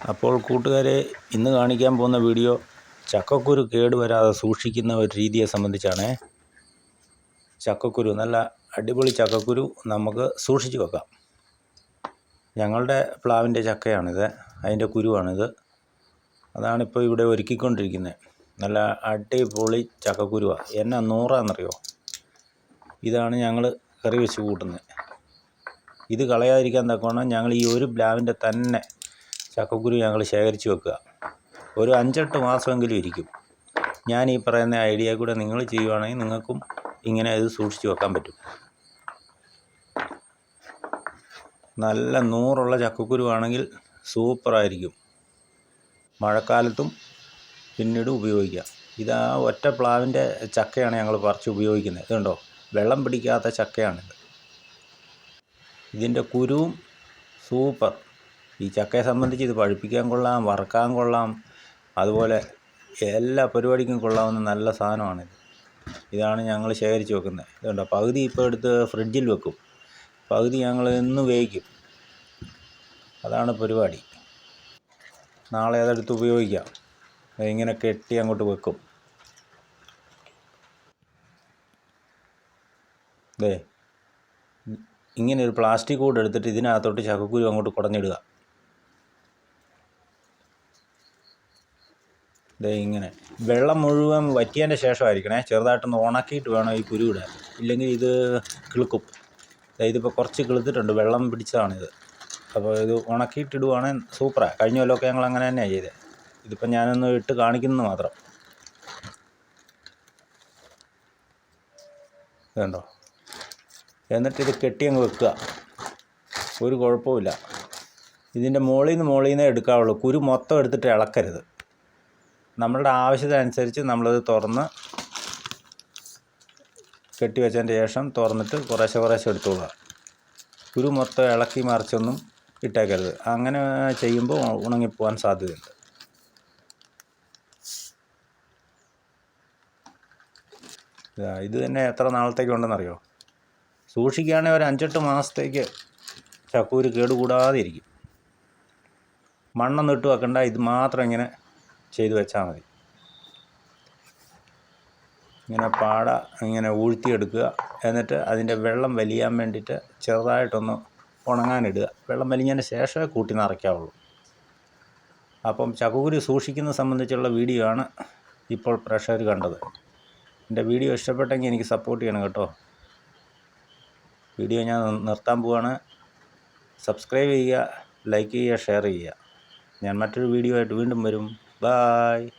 അപ്പോൾ കൂട്ടുകാരെ ഇന്ന് കാണിക്കാൻ പോകുന്ന വീഡിയോ ചക്കക്കുരു കേടുവരാതെ സൂക്ഷിക്കുന്ന ഒരു രീതിയെ സംബന്ധിച്ചാണ്. ചക്കക്കുരു നല്ല അടിപൊളി ചക്കക്കുരു നമുക്ക് സൂക്ഷിച്ച് വെക്കാം. ഞങ്ങളുടെ പ്ലാവിന്റെ ചക്കയാണിത് അതിന്റെ കുരുവാണിത്. അതാണിപ്പോൾ ഇവിടെ ഒരുക്കിക്കൊണ്ടിരിക്കുന്നത്. നല്ല അടിപൊളി ചക്കക്കുരുവാണ് എന്നാ നൂറാന്നറിയോ? ഇതാണ് ഞങ്ങൾ കറി വെച്ച് കൂട്ടുന്നത്. ഇത് കളയാതിരിക്കാൻ തക്കവണ്ണം ഞങ്ങൾ ഈ ഒരു പ്ലാവിന്റെ തന്നെ ചക്കക്കുരു ഞങ്ങൾ ശേഖരിച്ച് വെക്കുക. ഒരു അഞ്ചെട്ട് മാസമെങ്കിലും ഇരിക്കും. ഞാൻ ഈ പറയുന്ന ഐഡിയ കൂടെ നിങ്ങൾ ചെയ്യുവാണെങ്കിൽ നിങ്ങൾക്കും ഇങ്ങനെ ഇത് സൂക്ഷിച്ച് വെക്കാൻ പറ്റും. നല്ല നൂറുള്ള ചക്കക്കുരു ആണെങ്കിൽ സൂപ്പറായിരിക്കും മഴക്കാലത്തും പിന്നീട് ഉപയോഗിക്കാം. ഇതാ ഒറ്റ പ്ലാവിന്റെ ചക്കയാണ് ഞങ്ങൾ പറിച്ച് ഉപയോഗിക്കുന്നത്. ഇതുണ്ടോ വെള്ളം പിടിക്കാത്ത ചക്കയാണിത്. ഇതിന്റെ കുരുവും സൂപ്പർ ഈ ചക്കയെ സംബന്ധിച്ച് ഇത് പഴുപ്പിക്കാൻ കൊള്ളാം വറക്കാൻ കൊള്ളാം അതുപോലെ എല്ലാ പരിപാടിക്കും കൊള്ളാവുന്ന നല്ല സാധനമാണിത്. ഇതാണ് ഞങ്ങൾ ശേഖരിച്ച് വെക്കുന്നത്. ഇതുകൊണ്ട് പകുതി ഇപ്പോൾ എടുത്ത് ഫ്രിഡ്ജിൽ വെക്കും. പകുതി ഞങ്ങൾ ഇന്ന് വേവിക്കും. അതാണ് പരിപാടി. നാളെ അതെടുത്ത് ഉപയോഗിക്കാം. ഇങ്ങനെ കെട്ടി അങ്ങോട്ട് വെക്കും. ദേ ഇങ്ങനെ ഒരു പ്ലാസ്റ്റിക് കൂടെ എടുത്തിട്ട് ഇതിനകത്തോട്ട് ചക്കക്കുരു അങ്ങോട്ട് കുടഞ്ഞിടുക. ദേ ഇങ്ങനെ. വെള്ളം മുഴുവൻ വറ്റിയതിന്റെ ശേഷമായിരിക്കണേ. ചെറുതായിട്ടൊന്ന് ഉണക്കിയിട്ട് വേണം ഈ കുരു ഇടാൻ ഇല്ലെങ്കിൽ ഇത് കിളുക്കും. ഇതിപ്പോൾ കുറച്ച് കിളുത്തിട്ടുണ്ട്. വെള്ളം പിടിച്ചതാണിത്. അപ്പോൾ ഇത് ഉണക്കിയിട്ടിടുവാണെങ്കിൽ സൂപ്പറാണ് കഴിഞ്ഞ കൊല്ലമൊക്കെ ഞങ്ങൾ അങ്ങനെ തന്നെയാണ് ചെയ്തത് ഇതിപ്പോൾ ഞാനൊന്ന് ഇട്ട് കാണിക്കുന്നത് മാത്രം. ഇതുണ്ടോ? എന്നിട്ട് ഇത് കെട്ടി അങ്ങ് വെക്കുക. ഒരു കുഴപ്പമില്ല ഇതിന്റെ മുകളിൽ നിന്ന് മുകളിൽ നിന്നേ എടുക്കാവുള്ളൂ. കുരു മൊത്തം എടുത്തിട്ട് ഇളക്കരുത്. നമ്മളുടെ ആവശ്യത്തിനനുസരിച്ച് നമ്മളത് തുറന്ന് കെട്ടി വെച്ചതിന്റെ ശേഷം തുറന്നിട്ട് കുറേശ്ശെ കുറേശ്ശെ എടുത്തോളുക. കുരു മൊത്തം ഇളക്കി മറിച്ചൊന്നും ഇട്ടേക്കരുത്. അങ്ങനെ ചെയ്യുമ്പോൾ ഉണങ്ങിപ്പോകാൻ സാധ്യതയുണ്ട്. ഇത് തന്നെ എത്ര നാളത്തേക്ക് ഉണ്ടെന്നറിയോ സൂക്ഷിക്കുകയാണെങ്കിൽ ഒരു അഞ്ചെട്ട് മാസത്തേക്ക് ചക്കൂര് കേടുകൂടാതെ ഇരിക്കും മണ്ണൊന്നും വെക്കണ്ട. ഇത് മാത്രം ഇങ്ങനെ ചെയ്ത് വെച്ചാൽ മതി. ഇങ്ങനെ പാട ഇങ്ങനെ ഊഴ്ത്തിയെടുക്കുക. എന്നിട്ട് അതിന്റെ വെള്ളം വലിയാൻ വേണ്ടിയിട്ട് ചെറുതായിട്ടൊന്ന് ഉണങ്ങാനിടുക. വെള്ളം വലിഞ്ഞതിന് ശേഷമേ കൂട്ടി നിറയ്ക്കാവുള്ളൂ. അപ്പം ചക്കുകുരു സൂക്ഷിക്കുന്നത് സംബന്ധിച്ചുള്ള വീഡിയോ ആണ് ഇപ്പോൾ പ്രഷർ കണ്ടത്. എന്റെ വീഡിയോ ഇഷ്ടപ്പെട്ടെങ്കിൽ എനിക്ക് സപ്പോർട്ട് ചെയ്യണം കേട്ടോ. വീഡിയോ ഞാൻ നിർത്താൻ പോവാണ്. സബ്സ്ക്രൈബ് ചെയ്യുക ലൈക്ക് ചെയ്യുക ഷെയർ ചെയ്യുക. ഞാൻ മറ്റൊരു വീഡിയോ ആയിട്ട് വീണ്ടും വരും. Bye.